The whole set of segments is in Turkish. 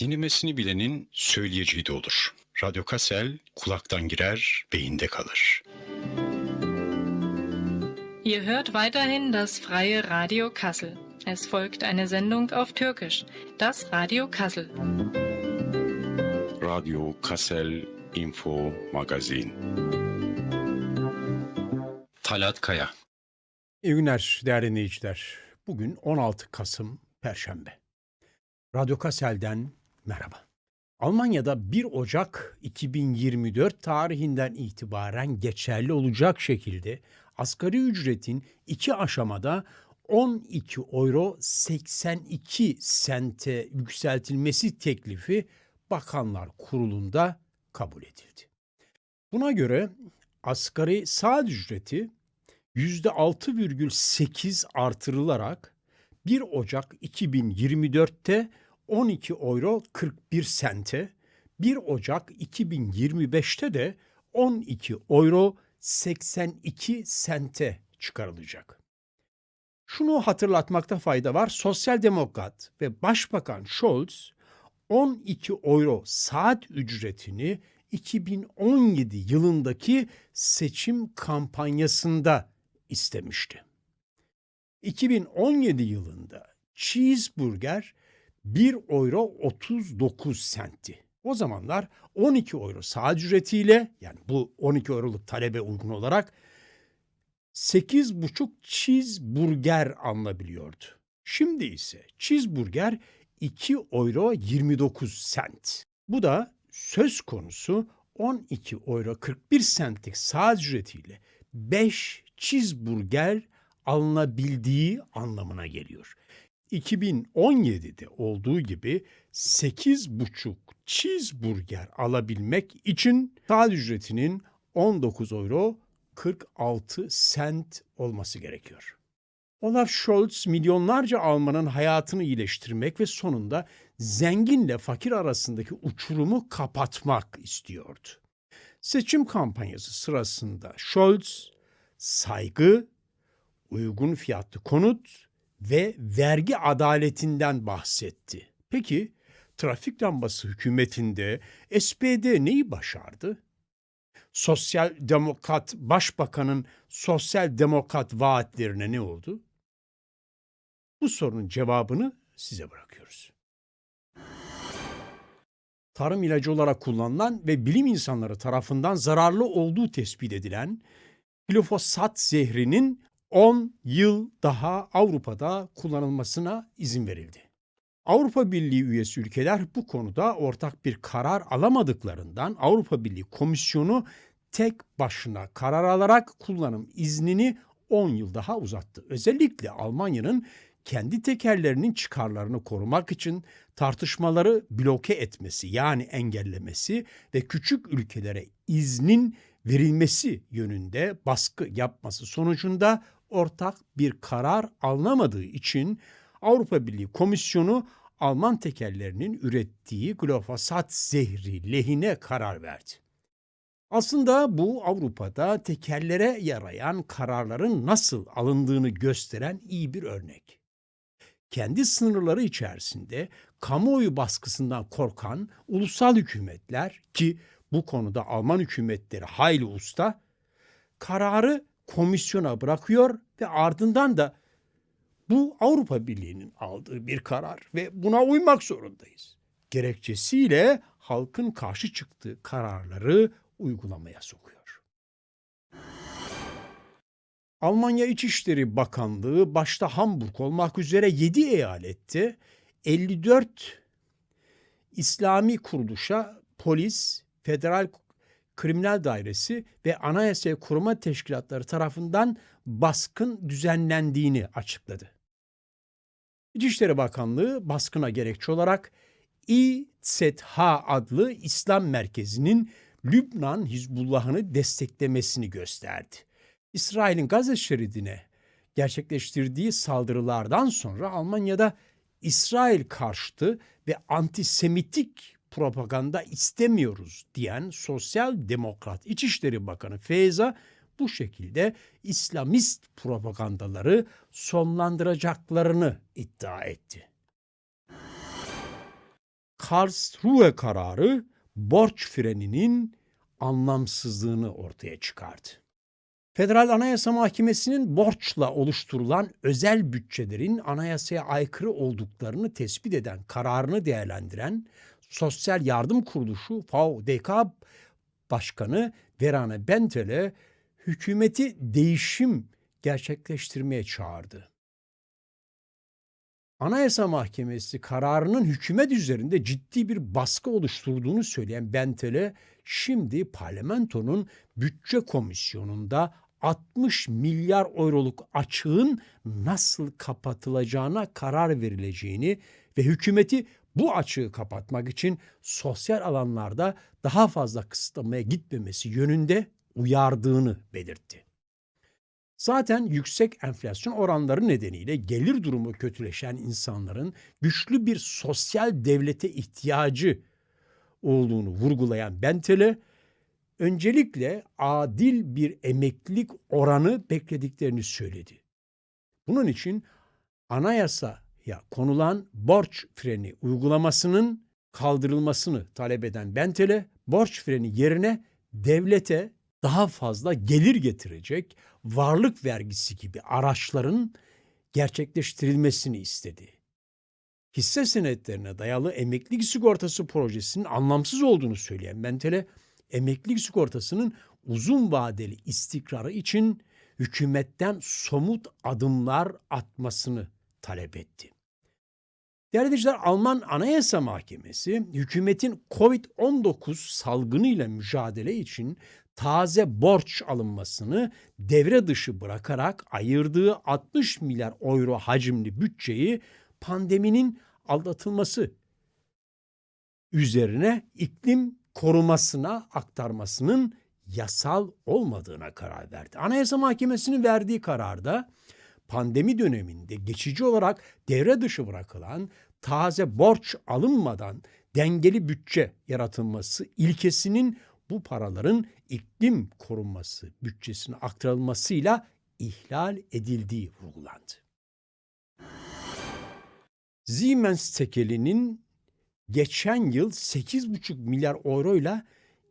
Dinlemesini bilenin söyleyeceği de olur. Radyo Kassel kulaktan girer, beyinde kalır. Ihr hört weiterhin das freie Radio Kassel. Es folgt eine Sendung auf Türkisch, das Radio Kassel. Radyo Kassel Info Magazin. Talat Kaya. İyi günler değerli dinleyiciler. Bugün 16 Kasım Perşembe. Radyo Kassel'den merhaba. Almanya'da 1 Ocak 2024 tarihinden itibaren geçerli olacak şekilde asgari ücretin iki aşamada 12 euro 82 sente yükseltilmesi teklifi Bakanlar Kurulu'nda kabul edildi. Buna göre asgari saat ücreti %6,8 artırılarak 1 Ocak 2024'te 12 euro 41 sente, 1 Ocak 2025'te de 12 euro 82 sente çıkarılacak. Şunu hatırlatmakta fayda var. Sosyal Demokrat ve Başbakan Scholz 12 euro saat ücretini 2017 yılındaki seçim kampanyasında istemişti. 2017 yılında cheeseburger 1 euro 39 sentti. O zamanlar 12 euro saat ücretiyle yani bu 12 euroluk talebe uygun olarak 8,5 cheeseburger alınabiliyordu. Şimdi ise cheeseburger 2 euro 29 sent. Bu da söz konusu 12 euro 41 centlik saat ücretiyle 5 cheeseburger alınabildiği anlamına geliyor. 2017'de olduğu gibi 8,5 cheeseburger alabilmek için saat ücretinin 19 euro 46 sent olması gerekiyor. Olaf Scholz milyonlarca Almanın hayatını iyileştirmek ve sonunda zenginle fakir arasındaki uçurumu kapatmak istiyordu. Seçim kampanyası sırasında Scholz saygı, uygun fiyatlı konut ve vergi adaletinden bahsetti. Peki trafik lambası hükümetinde SPD neyi başardı? Sosyal Demokrat Başbakanın sosyal demokrat vaatlerine ne oldu? Bu sorunun cevabını size bırakıyoruz. Tarım ilacı olarak kullanılan ve bilim insanları tarafından zararlı olduğu tespit edilen glifosat zehrinin 10 yıl daha Avrupa'da kullanılmasına izin verildi. Avrupa Birliği üyesi ülkeler bu konuda ortak bir karar alamadıklarından Avrupa Birliği Komisyonu tek başına karar alarak kullanım iznini 10 yıl daha uzattı. Özellikle Almanya'nın kendi tekerlerinin çıkarlarını korumak için tartışmaları bloke etmesi yani engellemesi ve küçük ülkelere iznin verilmesi yönünde baskı yapması sonucunda ortak bir karar alınamadığı için Avrupa Birliği Komisyonu Alman tekerlerinin ürettiği glifosat zehri lehine karar verdi. Aslında bu Avrupa'da tekerlere yarayan kararların nasıl alındığını gösteren iyi bir örnek. Kendi sınırları içerisinde kamuoyu baskısından korkan ulusal hükümetler ki bu konuda Alman hükümetleri hayli usta kararı komisyona bırakıyor ve ardından da bu Avrupa Birliği'nin aldığı bir karar ve buna uymak zorundayız. Gerekçesiyle halkın karşı çıktığı kararları uygulamaya sokuyor. Almanya İçişleri Bakanlığı başta Hamburg olmak üzere 7 eyalette 54 İslami kuruluşa polis, federal kriminal dairesi ve anayasaya koruma teşkilatları tarafından baskın düzenlendiğini açıkladı. İçişleri Bakanlığı baskına gerekçe olarak İZH adlı İslam merkezinin Lübnan Hizbullah'ını desteklemesini gösterdi. İsrail'in Gazze şeridine gerçekleştirdiği saldırılardan sonra Almanya'da İsrail karşıtı ve antisemitik propaganda istemiyoruz diyen Sosyal Demokrat İçişleri Bakanı Feyza bu şekilde İslamist propagandaları sonlandıracaklarını iddia etti. Karlsruhe kararı borç freninin anlamsızlığını ortaya çıkardı. Federal Anayasa Mahkemesi'nin borçla oluşturulan özel bütçelerin anayasaya aykırı olduklarını tespit eden kararını değerlendiren Sosyal Yardım Kuruluşu VDK Başkanı Verane Bentel'e hükümeti değişim gerçekleştirmeye çağırdı. Anayasa Mahkemesi kararının hükümet üzerinde ciddi bir baskı oluşturduğunu söyleyen Bentel'e şimdi parlamentonun bütçe komisyonunda 60 milyar euroluk açığın nasıl kapatılacağına karar verileceğini ve hükümeti bu açığı kapatmak için sosyal alanlarda daha fazla kısıtlamaya gitmemesi yönünde uyardığını belirtti. Zaten yüksek enflasyon oranları nedeniyle gelir durumu kötüleşen insanların güçlü bir sosyal devlete ihtiyacı olduğunu vurgulayan Bentel'e öncelikle adil bir emeklilik oranı beklediklerini söyledi. Bunun için anayasaya konulan borç freni uygulamasının kaldırılmasını talep eden Bentel'e borç freni yerine devlete daha fazla gelir getirecek varlık vergisi gibi araçların gerçekleştirilmesini istedi. Hisse senetlerine dayalı emeklilik sigortası projesinin anlamsız olduğunu söyleyen Mentele, emeklilik sigortasının uzun vadeli istikrarı için hükümetten somut adımlar atmasını talep etti. Değerli dinleyiciler, Alman Anayasa Mahkemesi hükümetin COVID-19 salgınıyla mücadele için taze borç alınmasını devre dışı bırakarak ayırdığı 60 milyar euro hacimli bütçeyi pandeminin aldatılması üzerine iklim korumasına aktarmasının yasal olmadığına karar verdi. Anayasa Mahkemesi'nin verdiği kararda pandemi döneminde geçici olarak devre dışı bırakılan taze borç alınmadan dengeli bütçe yaratılması ilkesinin bu paraların iklim korunması bütçesine aktarılmasıyla ihlal edildiği vurgulandı. Siemens tekelinin geçen yıl 8,5 milyar euro ile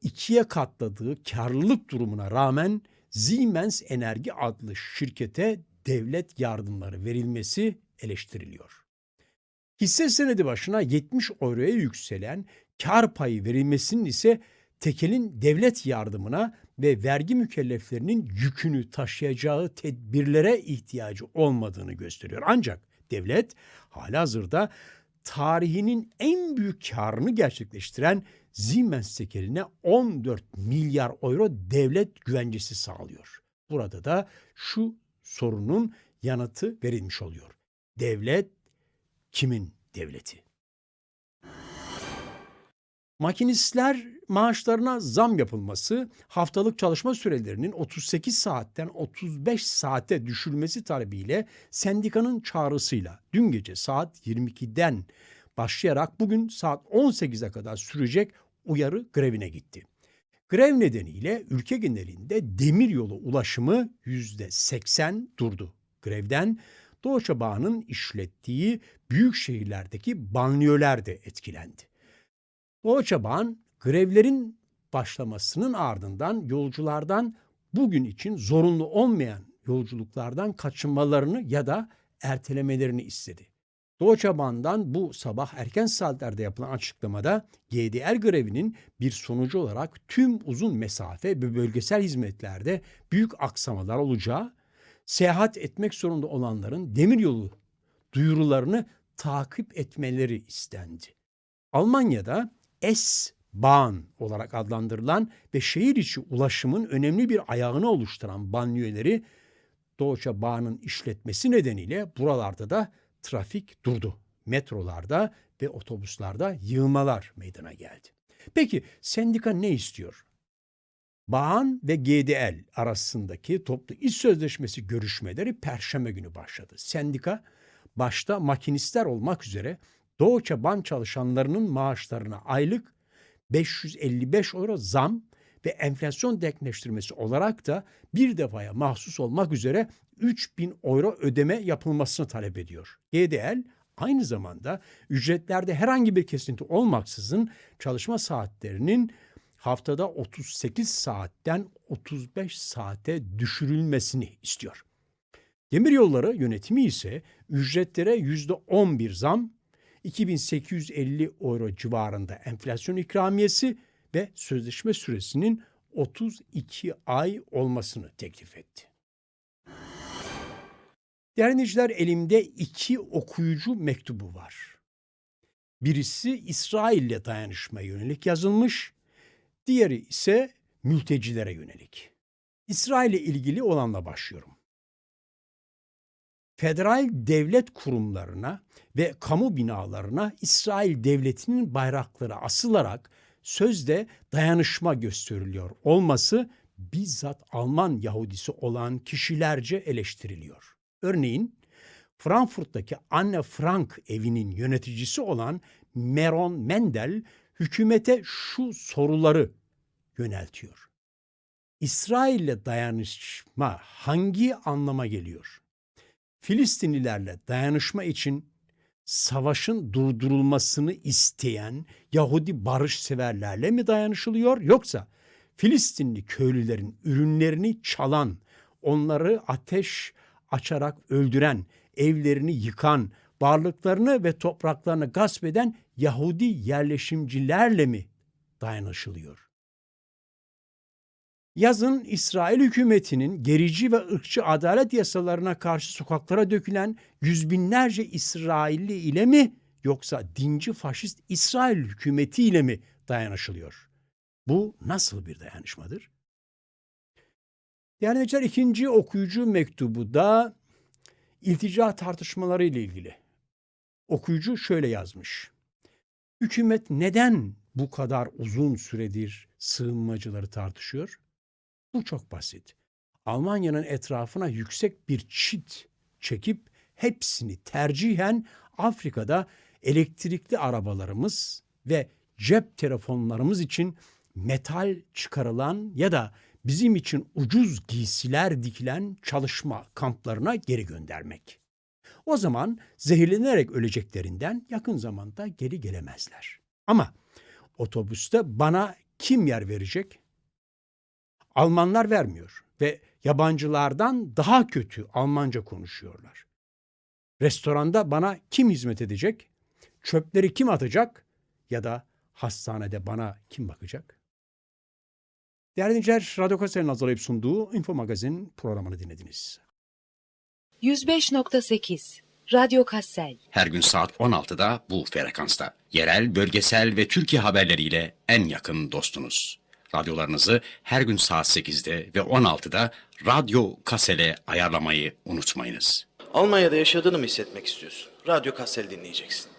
ikiye katladığı karlılık durumuna rağmen Siemens Enerji adlı şirkete devlet yardımları verilmesi eleştiriliyor. Hisse senedi başına 70 euroya yükselen kar payı verilmesinin ise tekelin devlet yardımına ve vergi mükelleflerinin yükünü taşıyacağı tedbirlere ihtiyacı olmadığını gösteriyor. Ancak devlet halihazırda tarihinin en büyük karını gerçekleştiren Siemens tekeline 14 milyar euro devlet güvencesi sağlıyor. Burada da şu sorunun yanıtı verilmiş oluyor. Devlet kimin devleti? Makinistler maaşlarına zam yapılması, haftalık çalışma sürelerinin 38 saatten 35 saate düşülmesi talebiyle sendikanın çağrısıyla dün gece saat 22'den başlayarak bugün saat 18'e kadar sürecek uyarı grevine gitti. Grev nedeniyle ülke genelinde demiryolu ulaşımı %80 durdu. Grevden Doğu Bağı'nın işlettiği büyük şehirlerdeki banliyöler de etkilendi. Doğu Çabağan grevlerin başlamasının ardından yolculardan bugün için zorunlu olmayan yolculuklardan kaçınmalarını ya da ertelemelerini istedi. Doğu Çaban'dan bu sabah erken saatlerde yapılan açıklamada GDL grevinin bir sonucu olarak tüm uzun mesafe ve bölgesel hizmetlerde büyük aksamalar olacağı, seyahat etmek zorunda olanların demiryolu duyurularını takip etmeleri istendi. Almanya'da S-Bahn olarak adlandırılan ve şehir içi ulaşımın önemli bir ayağını oluşturan banliyöleri Deutsche Bahn'ın işletmesi nedeniyle buralarda da trafik durdu. Metrolarda ve otobüslerde yığılmalar meydana geldi. Peki sendika ne istiyor? Bahn ve GDL arasındaki toplu iş sözleşmesi görüşmeleri perşembe günü başladı. Sendika başta makinistler olmak üzere Doğuça Ban çalışanlarının maaşlarına aylık 555 euro zam ve enflasyon denkleştirmesi olarak da bir defaya mahsus olmak üzere 3000 euro ödeme yapılmasını talep ediyor. GDL Aynı zamanda ücretlerde herhangi bir kesinti olmaksızın çalışma saatlerinin haftada 38 saatten 35 saate düşürülmesini istiyor. Demiryolları yönetimi ise ücretlere %11 zam, 2850 euro civarında enflasyon ikramiyesi ve sözleşme süresinin 32 ay olmasını teklif etti. Değerli dinleyiciler elimde iki okuyucu mektubu var. Birisi İsrail'le dayanışmaya yönelik yazılmış, diğeri ise mültecilere yönelik. İsrail'le ilgili olanla başlıyorum. Federal devlet kurumlarına ve kamu binalarına İsrail devletinin bayrakları asılarak sözde dayanışma gösteriliyor olması bizzat Alman Yahudisi olan kişilerce eleştiriliyor. Örneğin Frankfurt'taki Anne Frank evinin yöneticisi olan Meron Mendel hükümete şu soruları yöneltiyor. İsrail'le dayanışma hangi anlama geliyor? Filistinlilerle dayanışma için savaşın durdurulmasını isteyen Yahudi barışseverlerle mi dayanışılıyor yoksa Filistinli köylülerin ürünlerini çalan, onları ateş açarak öldüren, evlerini yıkan, varlıklarını ve topraklarını gasp eden Yahudi yerleşimcilerle mi dayanışılıyor? Yazın İsrail hükümetinin gerici ve ırkçı adalet yasalarına karşı sokaklara dökülen yüz binlerce İsrailli ile mi yoksa dinci faşist İsrail hükümeti ile mi dayanışılıyor? Bu nasıl bir dayanışmadır? Değerli dinleyiciler, ikinci okuyucu mektubu da iltica tartışmaları ile ilgili. Okuyucu şöyle yazmış. Hükümet neden bu kadar uzun süredir sığınmacıları tartışıyor? Bu çok basit. Almanya'nın etrafına yüksek bir çit çekip hepsini tercihen Afrika'da elektrikli arabalarımız ve cep telefonlarımız için metal çıkarılan ya da bizim için ucuz giysiler dikilen çalışma kamplarına geri göndermek. O zaman zehirlenerek öleceklerinden yakın zamanda geri gelemezler. Ama otobüste bana kim yer verecek? Almanlar vermiyor ve yabancılardan daha kötü Almanca konuşuyorlar. Restoranda bana kim hizmet edecek? Çöpleri kim atacak? Ya da hastanede bana kim bakacak? Değerli dinleyiciler, Radyo Kase'nin hazırlayıp sunduğu Info Magazin programını dinlediniz. 105.8 Radyo Kassel Her gün saat 16'da bu frekansta. Yerel, bölgesel ve Türkiye haberleriyle en yakın dostunuz. Radyolarınızı her gün saat 8'de ve 16'da Radyo Kasel'e ayarlamayı unutmayınız. Almanya'da yaşadığını mı hissetmek istiyorsun? Radyo Kassel dinleyeceksin.